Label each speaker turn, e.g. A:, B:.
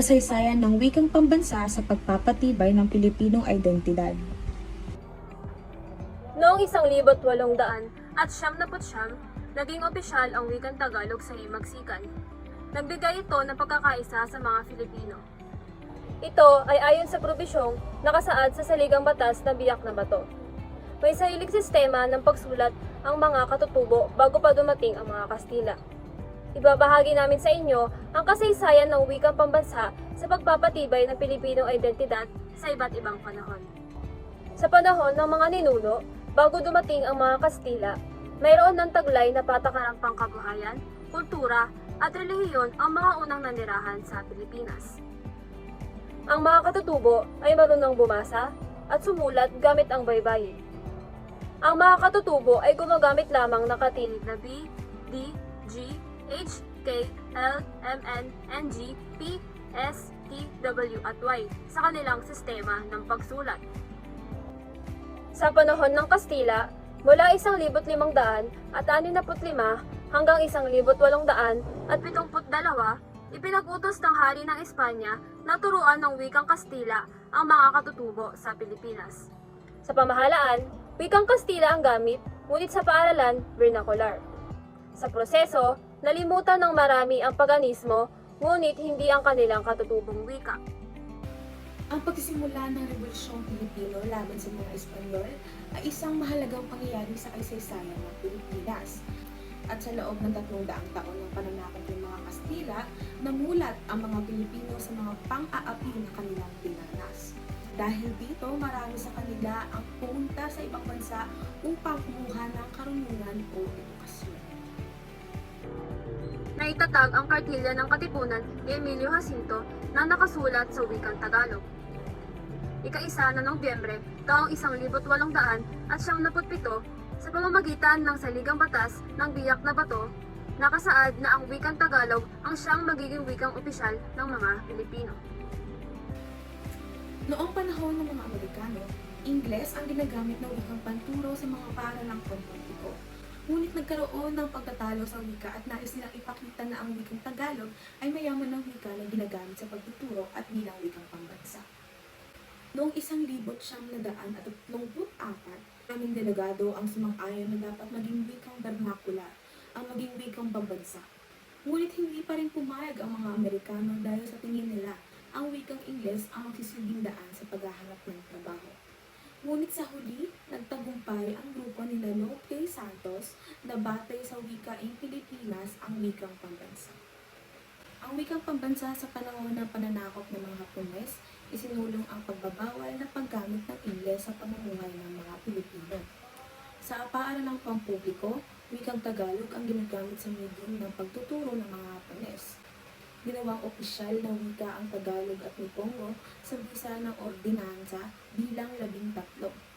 A: kasaysayan ng wikang pambansa sa pagpapatibay ng Pilipinong identidad.
B: Noong 1800 at siyam na siyam, naging opisyal ang wikang Tagalog sa Himagsikan. Nagbigay ito ng pagkakaisa sa mga Filipino. Ito ay ayon sa probisyong nakasaad sa saligang batas ng biyak na bato. May sariling sistema ng pagsulat ang mga katutubo bago pa dumating ang mga Kastila. Ibabahagi namin sa inyo ang kasaysayan ng wikang pambansa sa pagpapatibay ng Pilipinong identidad sa iba't ibang panahon. Sa panahon ng mga ninuno, bago dumating ang mga Kastila, mayroon ng taglay na patakarang pangkabuhayan, kultura, at relihiyon ang mga unang nanirahan sa Pilipinas. Ang mga katutubo ay marunong bumasa at sumulat gamit ang baybayin. Ang mga katutubo ay gumagamit lamang ng katinig na B, D, G, H, K, L, M, N, N, G, P, S, T, W at Y sa kanilang sistema ng pagsulat. Sa panahon ng Kastila, mula 1,500 at 65 hanggang 1,800 at 72, ipinag-utos ng hari ng Espanya na turuan ng wikang Kastila ang mga katutubo sa Pilipinas. Sa pamahalaan, wikang Kastila ang gamit, ngunit sa paaralan, vernacular. Sa proseso, nalimutan ng marami ang paganismo, ngunit hindi ang kanilang katutubong wika.
A: Ang pagsisimula ng Rebolusyong Pilipino laban sa mga Espanyol ay isang mahalagang pangyayari sa kasaysayan ng Pilipinas. At sa loob ng tatlong daang taon ng pananakop ng mga Kastila, namulat ang mga Pilipino sa mga pang-aapi na kanilang dinanas. Dahil dito, marami sa kanila ang pumunta sa ibang bansa upang kumuha ng karunungan o edukasyon.
B: Naitatag ang kartilya ng Katipunan ni Emilio Jacinto na nakasulat sa wikang Tagalog. Ika-isa na Nobyembre, taong 1800 at siyam sa pamamagitan ng saligang batas ng biyak na bato, nakasaad na ang wikang Tagalog ang siyang magiging wikang opisyal ng mga Pilipino.
A: Noong panahon ng mga Amerikano, Ingles ang ginagamit na wikang panturo sa mga paaralang pampubliko. Ngunit nagkaroon ng pagtatalo sa wika at nais nilang ipakita na ang wikang Tagalog ay mayaman ng wika na ginagamit sa pagtuturo at bilang wikang pambansa. Noong isang libot siyam na daan at tatlongput apat, aming delegado ang sumang-ayon na dapat maging wikang vernacular ang maging wikang pambansa. Ngunit hindi pa rin pumayag ang mga Amerikano dahil sa tingin nila ang wikang Ingles ang magsisilbing daan sa paghahanap ng trabaho. Ngunit sa huli, nagtagumpay ang grupo ni Lope Santos na batay sa wikaing Pilipinas ang wikang pambansa. Ang wikang pambansa sa panahon ng pananakop ng mga Hapones, isinulong ang pagbabawal na paggamit ng Ingles sa pamumuhay ng mga Pilipino. Sa paaralang pampubliko, wikang Tagalog ang ginagamit sa medium ng pagtuturo ng mga Hapones. Ginawang opisyal na wika ang Tagalog at Nipongo sa bisa ng ordinansa bilang labing tatlo.